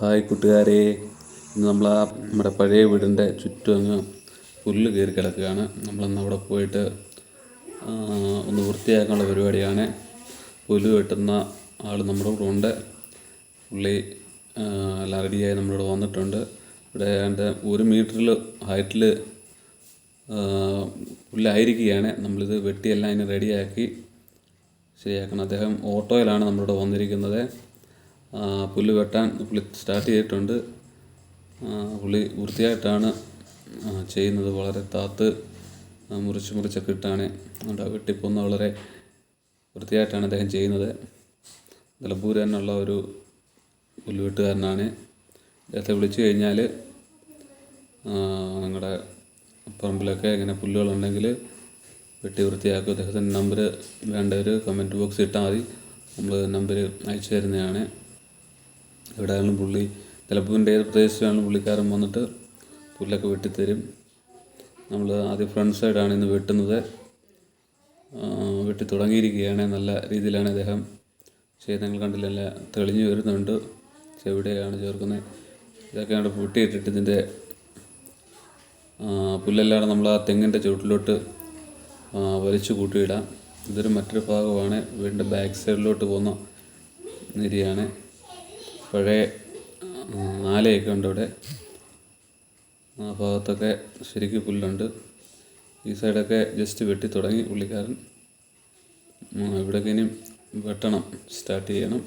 Hi കൂട്ടുകാരെ. ഇന്ന് നമ്മൾ ആ നമ്മുടെ പഴയ വീടിന്റെ ചുറ്റും അങ്ങ് പുല്ല് കയറി കിടക്കുകയാണ്. നമ്മളിന്ന് അവിടെ പോയിട്ട് ഒന്ന് വൃത്തിയാക്കാനുള്ള പരിപാടിയാണ്. പുല്ല് വെട്ടുന്ന ആൾ നമ്മുടെ കൂടെ ഉണ്ട്. പുള്ളി എല്ലാം റെഡിയായി നമ്മുടെ കൂടെ വന്നിട്ടുണ്ട്. ഇവിടെ ഏതാണ്ട് ഒരു മീറ്ററിൽ ഹൈറ്റിൽ പുല്ലായിരിക്കുകയാണ്. നമ്മളിത് വെട്ടിയെല്ലാം അതിന് റെഡിയാക്കി ശരിയാക്കണം. അദ്ദേഹം ഓട്ടോയിലാണ് നമ്മളിവിടെ വന്നിരിക്കുന്നത്. പുല്ല് വെട്ടാൻ പുള്ളി സ്റ്റാർട്ട് ചെയ്തിട്ടുണ്ട്. പുള്ളി വൃത്തിയായിട്ടാണ് ചെയ്യുന്നത്. വളരെ താത്ത് മുറിച്ച് മുറിച്ചൊക്കെ ഇട്ടാണ്. ആ വെട്ടിപ്പൊന്ന് വളരെ വൃത്തിയായിട്ടാണ് അദ്ദേഹം ചെയ്യുന്നത്. നിലമ്പൂർ തന്നെയുള്ള ഒരു പുല്ലുവെട്ടുകാരനാണ് അദ്ദേഹത്തെ വിളിച്ചു കഴിഞ്ഞാൽ നിങ്ങളുടെ പറമ്പിലൊക്കെ ഇങ്ങനെ പുല്ലുകളുണ്ടെങ്കിൽ വെട്ടി വൃത്തിയാക്കും. അദ്ദേഹത്തിന്റെ നമ്പർ വേണ്ടവർ കമന്റ് ബോക്സ് ഇട്ടാൽ മതി. നമ്മൾ നമ്പർ അയച്ചു തരുന്നതാണ്. എവിടെയാണെങ്കിലും പുള്ളി. നിലമ്പൂരിന്റെ ഏത് പ്രദേശത്താണ് പുള്ളിക്കാരൻ വന്നിട്ട് പുല്ലൊക്കെ വെട്ടിത്തരും. നമ്മൾ ആദ്യം ഫ്രണ്ട് സൈഡാണ് ഇന്ന് വെട്ടുന്നത്. വെട്ടി തുടങ്ങിയിരിക്കുകയാണ്. നല്ല രീതിയിലാണ് അദ്ദേഹം ചെയ്ത് നിങ്ങൾ കണ്ടില്ലല്ല തെളിഞ്ഞു വരുന്നുണ്ട്. ചെവിടെയാണ് ചേർക്കുന്നത്? ഇതൊക്കെയാണ് പൊട്ടിയിട്ടിട്ട് ഇതിന്റെ പുല്ലെല്ലാം നമ്മൾ ആ തെങ്ങിന്റെ ചുവട്ടിലോട്ട് വലിച്ചു കൂട്ടിയിടാം. ഇതൊരു മറ്റൊരു ഭാഗമാണ്. വീടിന്റെ ബാക്ക് സൈഡിലോട്ട് പോകുന്ന നിരിയാണ്. പഴയ ആലയൊക്കെ ഉണ്ട് ഇവിടെ. ആ ഭാഗത്തൊക്കെ ശരിക്കും പുല്ലുണ്ട്. ഈ സൈഡൊക്കെ ജസ്റ്റ് വെട്ടി തുടങ്ങി പുള്ളിക്കാരൻ. ഇവിടെയൊക്കെ ഇനി വെട്ടണം സ്റ്റാർട്ട് ചെയ്യണം.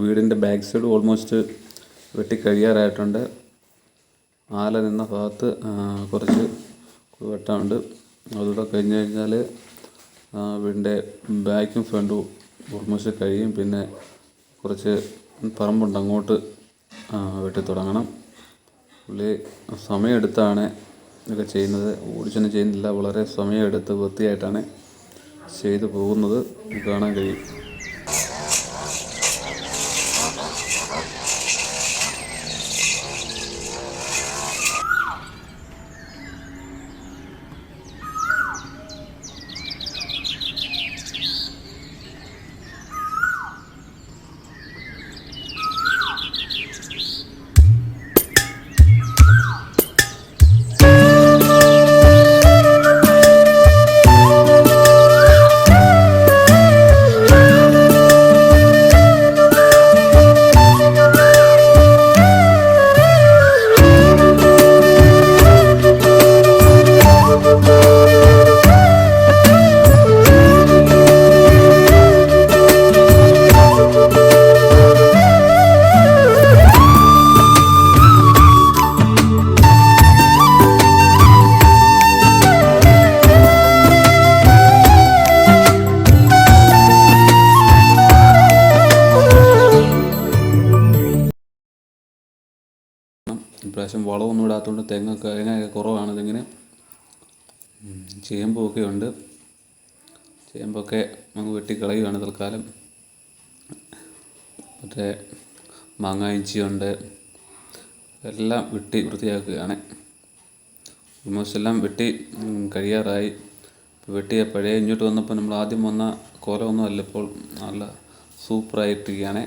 വീടിന്റെ ബാക്ക് സൈഡ് ഓൾമോസ്റ്റ് വെട്ടി കഴിയാറായിട്ടുണ്ട്. ആല നിന്ന ഭാഗത്ത് കുറച്ച് വെട്ടമുണ്ട് അതുകൂടെ കഴിഞ്ഞ് കഴിഞ്ഞാൽ വീടിന്റെ ബാക്കും ഫ്രണ്ടും ഓൾമോസ്റ്റ് കഴിയും. പിന്നെ കുറച്ച് പറമ്പുണ്ട് അങ്ങോട്ട് വെട്ടി തുടങ്ങണം. പുള്ളി സമയമെടുത്താണ് ഇതൊക്കെ ചെയ്യുന്നത്. ഓടിച്ചൊന്നും ചെയ്യുന്നില്ല വളരെ സമയമെടുത്ത് വൃത്തിയായിട്ടാണ് ചെയ്തു പോകുന്നത്. കാണാൻ കഴിയും. ഇപ്രാവശ്യം വളമൊന്നും ഇടാത്തതുകൊണ്ട് തെങ്ങൊക്കെ തേങ്ങയൊക്കെ കുറവാണ് ഇതിങ്ങനെ. ചേമ്പൊക്കെ ഉണ്ട്. ചേമ്പൊക്കെ നമുക്ക് വെട്ടിക്കളയുകയാണ് തൽക്കാലം. മറ്റേ മാങ്ങ ഇഞ്ചിയുണ്ട് എല്ലാം വെട്ടി വൃത്തിയാക്കുകയാണ്. ഓൾമോസ്റ്റ് എല്ലാം വെട്ടി കഴിയാറായി. വെട്ടിയ പഴയ ഇങ്ങോട്ട് വന്നപ്പോൾ നമ്മൾ ആദ്യം വന്ന കോലമൊന്നും അല്ല ഇപ്പോൾ. നല്ല സൂപ്പറായിട്ടിരിക്കുകയാണ്.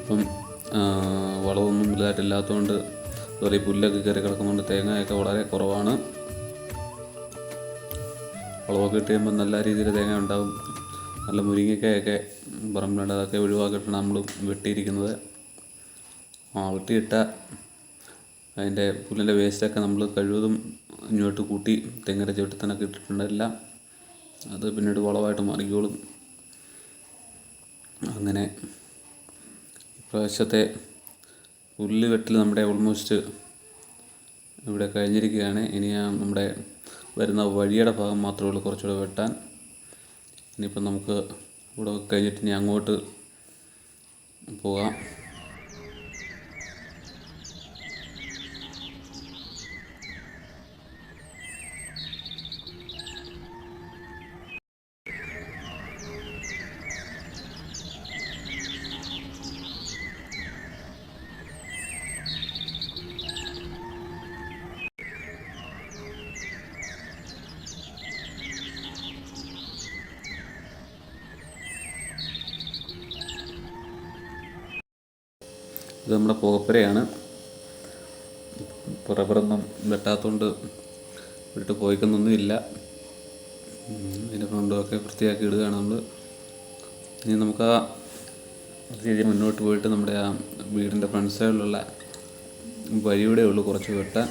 ഇപ്പം വളമൊന്നും വലുതായിട്ടില്ലാത്തതുകൊണ്ട് അതുപോലെ ഈ പുല്ലൊക്കെ കയറി കിടക്കുന്നതുകൊണ്ട് തേങ്ങയൊക്കെ വളരെ കുറവാണ്. വളമൊക്കെ ഇട്ട് കഴിയുമ്പോൾ നല്ല രീതിയിൽ തേങ്ങ ഉണ്ടാകും നല്ല മുരിങ്ങയ്ക്കയൊക്കെ പറമ്പിലുണ്ട്. അതൊക്കെ ഒഴിവാക്കിയിട്ടാണ് നമ്മൾ വെട്ടിയിരിക്കുന്നത്. വെട്ടിയിട്ട അതിന്റെ പുല്ലിന്റെ വേസ്റ്റൊക്കെ നമ്മൾ കഴിവതും ഇങ്ങോട്ട് കൂട്ടി തെങ്ങിന്റെ ചുവട്ടിൽ ഇട്ടിട്ടുണ്ട് എല്ലാം. അത് പിന്നീട് വളമായിട്ട് മാറിക്കോളും. അങ്ങനെ ഇപ്രാവശ്യത്തെ പുല്ല് വെട്ടൽ നമ്മുടെ ഓൾമോസ്റ്റ് ഇവിടെ കഴിഞ്ഞിരിക്കുകയാണ്. ഇനി ആ നമ്മുടെ വരുന്ന വഴിയുടെ ഭാഗം മാത്രമേ ഉള്ളൂ കുറച്ചുകൂടെ വെട്ടാൻ. ഇനിയിപ്പം നമുക്ക് ഇവിടെ കഴിഞ്ഞിട്ട് ഇനി അങ്ങോട്ട് പോകാം. ഇത് നമ്മുടെ പുകപ്പുരയാണ്. പുറപ്പുറൊന്നും വെട്ടാത്തതുകൊണ്ട് വിട്ട് പോയിക്കുന്നൊന്നുമില്ല അതിന്റെ ഫ്രണ്ടുമൊക്കെ വൃത്തിയാക്കി ഇടുകയാണ് നമ്മൾ ഇനി നമുക്ക് ആ രീതി മുന്നോട്ട് പോയിട്ട് നമ്മുടെ ആ വീടിന്റെ ഫ്രണ്ട് സൈഡിലുള്ള വഴിയുടെ ഉള്ളു കുറച്ച് വെട്ടാൻ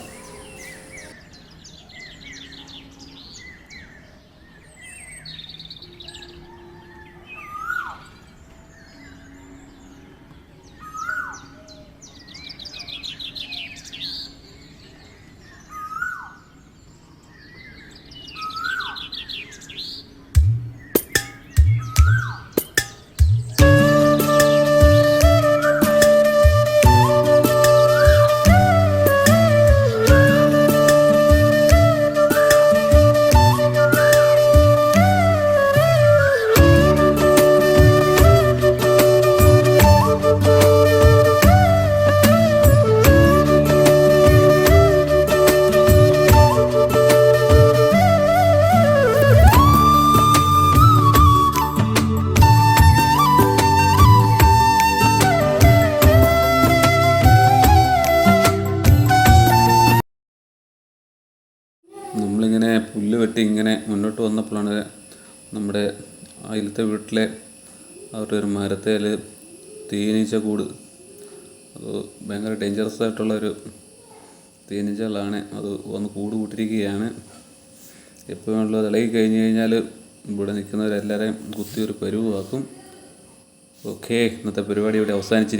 അയലത്തെ വീട്ടിലെ അവരുടെ ഒരു മരത്തേൽ തേനീച്ച കൂട്. അത് ഭയങ്കര ഡേഞ്ചറസ് ആയിട്ടുള്ള ഒരു തേനീച്ചകളാണ്. അത് വന്ന് കൂട് കൂട്ടിരിക്കുകയാണ്. എപ്പോൾ വേണമെങ്കിലും അത് ഇളകി കഴിഞ്ഞ് കഴിഞ്ഞാൽ ഇവിടെ നിൽക്കുന്നവരെല്ലാവരെയും കുത്തി ഒരു പരുവാക്കും ഓക്കെ ഇന്നത്തെ പരിപാടി ഇവിടെ അവസാനിച്ചിരിക്കും